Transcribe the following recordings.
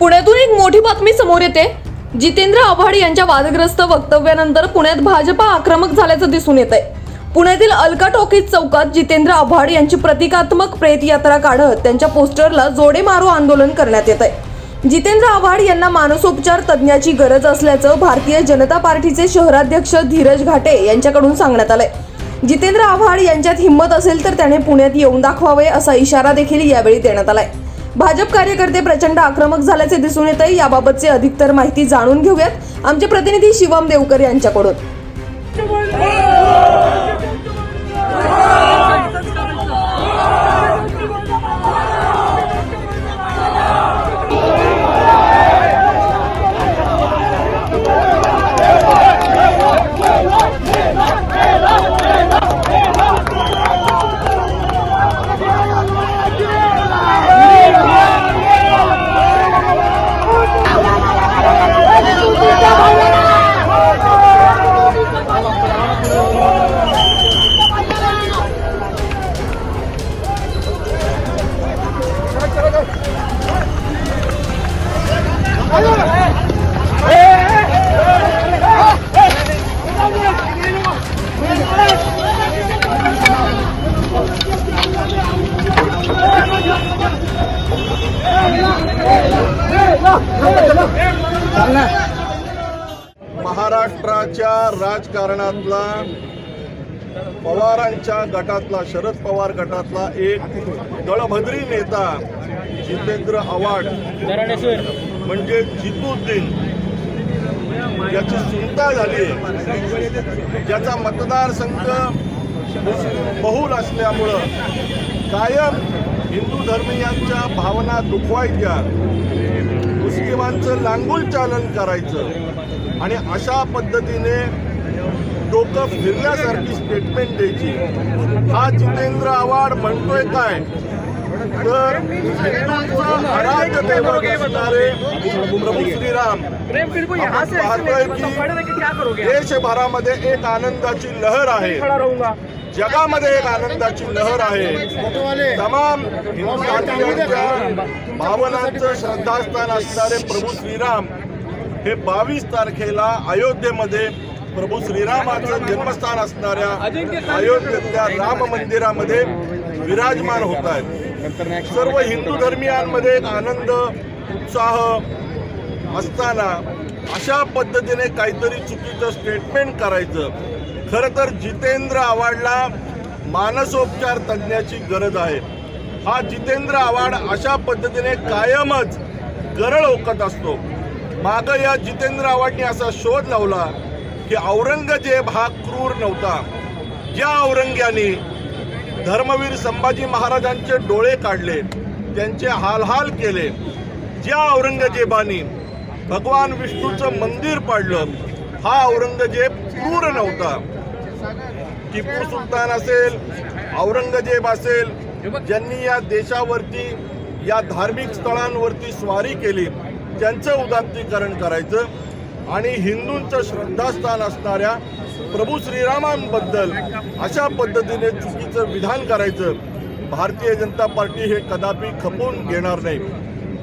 पुण्यातून एक मोठी बातमी समोर येते. जितेंद्र आव्हाड यांच्या वादग्रस्त वक्तव्यानंतर पुण्यात भाजपा आक्रमक झाल्याचं दिसून येत आहे पुण्यातील अलका टॉकीज चौकात जितेंद्र आव्हाड यांची प्रतिकात्मक प्रेत यात्रा काढत त्यांच्या पोस्टरला जोडे मारो आंदोलन करण्यात येत आहे जितेंद्र आव्हाड यांना मानसोपचार तज्ज्ञाची गरज असल्याचं भारतीय जनता पार्टीचे शहराध्यक्ष धीरज घाटे यांच्याकडून सांगण्यात आलंय. जितेंद्र आव्हाड यांच्यात हिंमत असेल तर त्याने पुण्यात येऊन दाखवावे असा इशारा देखील यावेळी देण्यात आलाय. भाजप कार्यकर्ते प्रचंड आक्रमक झाल्याचे दिसून येत आहे याबाबतची अधिकतर माहिती जाणून घेऊयात. आमचे प्रतिनिधी शिवम देवकर यांच्याकडून. महाराष्ट्राच्या राजकारणातला पवारांच्या गटातला शरद पवार गटातला एक दळभद्री नेता जितेंद्र आव्हाड म्हणजे जितुद्दीन. ज्याची चिंता झाली ज्याचा मतदारसंघ बहुल असल्यामुळं कायम हिंदू धर्मीयांच्या भावना दुखवायच्या. मुस्लिमांचं लांगुल चालन करायचं. आणि अशा पद्धतीने डोकं फिरल्यासारखी स्टेटमेंट द्यायची. हा जितेंद्र आव्हाड म्हणतोय काय? तर हिंदूंचं आराध्य दैवत असणारे प्रभू श्रीराम. पाहतोय की? देशभरामध्ये एक आनंदाची लहर आहे. जगामध्ये एक आनंदाची लहर आहे. तमाम भावनांचं श्रद्धास्थान असणारे प्रभू श्रीराम हे बावीस तारखेला अयोध्येमध्ये प्रभू श्रीरामाचं जन्मस्थान असणाऱ्या अयोध्येतल्या राम मंदिरामध्ये विराजमान होत आहेत. सर्व हिंदू धर्मियांमध्ये एक आनंद उत्साह असताना अशा पद्धतीने काहीतरी चुकीचं स्टेटमेंट करायचं. खरं तर जितेंद्र आव्हाडला मानसोपचार तज्ज्ञाची गरज आहे. हा जितेंद्र आव्हाड अशा पद्धतीने कायमच गरळ ओकत असतो. मागं या जितेंद्र आव्हाडने असा शोध लावला की औरंगजेब हा क्रूर नव्हता. ज्या औरंग्याने धर्मवीर संभाजी महाराजांचे डोळे काढले त्यांचे हालहाल केले ज्या औरंगजेबाने भगवान विष्णूचं मंदिर पाडलं हा औरंगजेब क्रूर नव्हता. टिपू सुलतान असेल औरंगजेब असेल ज्यांनी या देशावरती या धार्मिक स्थळांवरती स्वारी केली त्यांचं उदात्तीकरण करायचं आणि हिंदूंचं श्रद्धास्थान असणाऱ्या प्रभू श्रीरामांबद्दल अशा पद्धतीने चुकीचं विधान करायचं भारतीय जनता पार्टी हे कदापि खपवून घेणार नाही.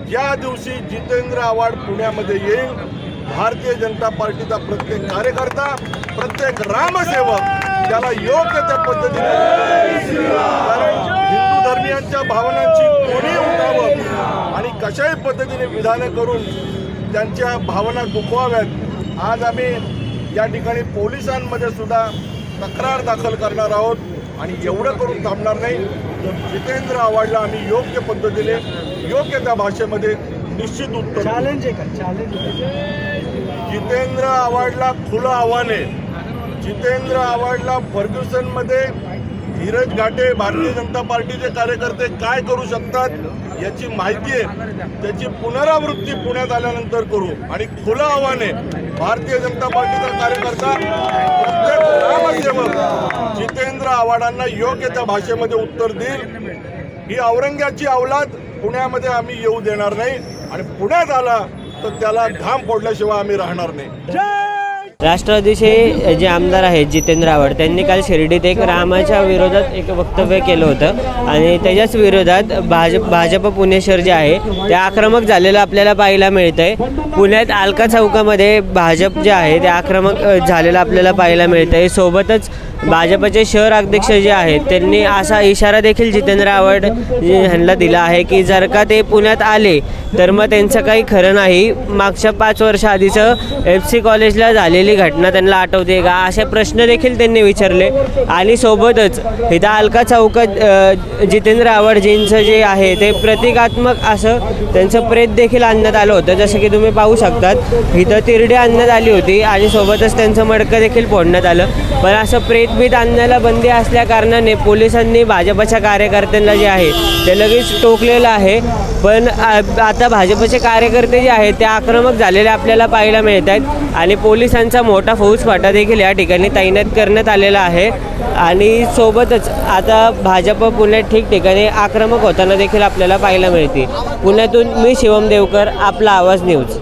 ज्या दिवशी जितेंद्र आव्हाड पुण्यामध्ये येईल. भारतीय जनता पार्टीचा प्रत्येक कार्यकर्ता प्रत्येक रामसेवक त्याला योग्य त्या पद्धतीने कारण हिंदू धर्मियांच्या भावनांची कोणी उठावं आणि कशाही पद्धतीने विधानं करून त्यांच्या भावना दुखवाव्यात आज आम्ही या ठिकाणी पोलिसांमध्ये सुद्धा तक्रार दाखल करणार आहोत आणि एवढं करून थांबणार नाही. तर जितेंद्र आव्हाडला आम्ही योग्य पद्धतीने योग्य त्या भाषेमध्ये निश्चित उत्तर चॅलेंज आहे का? चॅलेंज जितेंद्र आव्हाडला खुलं आव्हान आहे. जितेंद्र आव्हाडला फर्ग्युसनमध्ये धीरज घाटे भारतीय जनता पार्टीचे कार्यकर्ते काय करू शकतात याची माहिती आहे. त्याची पुनरावृत्ती पुण्यात आल्यानंतर करू. आणि खुलं आव्हान आहे. भारतीय जनता पार्टीचा कार्यकर्ता प्रत्येक ग्रामसेवक जितेंद्र आव्हाडांना योग्य त्या भाषेमध्ये उत्तर देईल. ही औरंग्याची अवलाद पुण्यामध्ये आम्ही येऊ देणार नाही. आणि पुण्यात आला तर त्याला घाम फोडल्याशिवाय आम्ही राहणार नाही. राष्ट्रवादीचे जे आमदार आहेत जितेंद्र आव्हाड त्यांनी काल शिर्डीत एक रामाच्या विरोधात एक वक्तव्य केलं होतं. आणि त्याच्याच विरोधात भाजप भाजप पुणे शहर जे आहे ते आक्रमक झालेलं आपल्याला पाहायला मिळतं आहे पुण्यात अलका चौकामध्ये भाजप जे आहे ते आक्रमक झालेलं आपल्याला पाहायला मिळतं आहे सोबतच भाजपचे शहर अध्यक्ष जे आहेत त्यांनी असा इशारा देखील जितेंद्र आव्हाड यांना दिला आहे की जर का ते पुण्यात आले तर मग त्यांचं काही खरं नाही. मागच्या पाच वर्ष आधीचं एफ सी कॉलेजला झालेली घटना त्यांना आठवते का? असे प्रश्न देखील त्यांनी विचारले. आणि सोबतच इथं अलका चौकात जितेंद्र आव्हाडजींचं जे आहे ते प्रतिकात्मक असं त्यांचं प्रेत देखील आणण्यात आलं होतं. जसं की तुम्ही पाहू शकतात इथं तिरडी आणण्यात आली होती आणि सोबतच त्यांचं मडकं देखील फोडण्यात आलं. पण असं प्रेत प्रेतबीत आणण्याला बंदी असल्या कारणाने पोलिसांनी भाजपच्या कार्यकर्त्यांना जे आहे ते लगेच टोकलेलं आहे. पण आता भाजपचे कार्यकर्ते जे आहेत ते आक्रमक झालेले आपल्याला पाहायला मिळत आहेत आणि पोलिसांचा मोठा फौजफाटा देखील या ठिकाणी तैनात करण्यात आलेला आहे. आणि सोबतच आता भाजप पुण्यात ठिकठिकाणी आक्रमक होताना देखील आपल्याला पाहायला मिळते. पुण्यातून मी शिवम देवकर आपला आवाज न्यूज.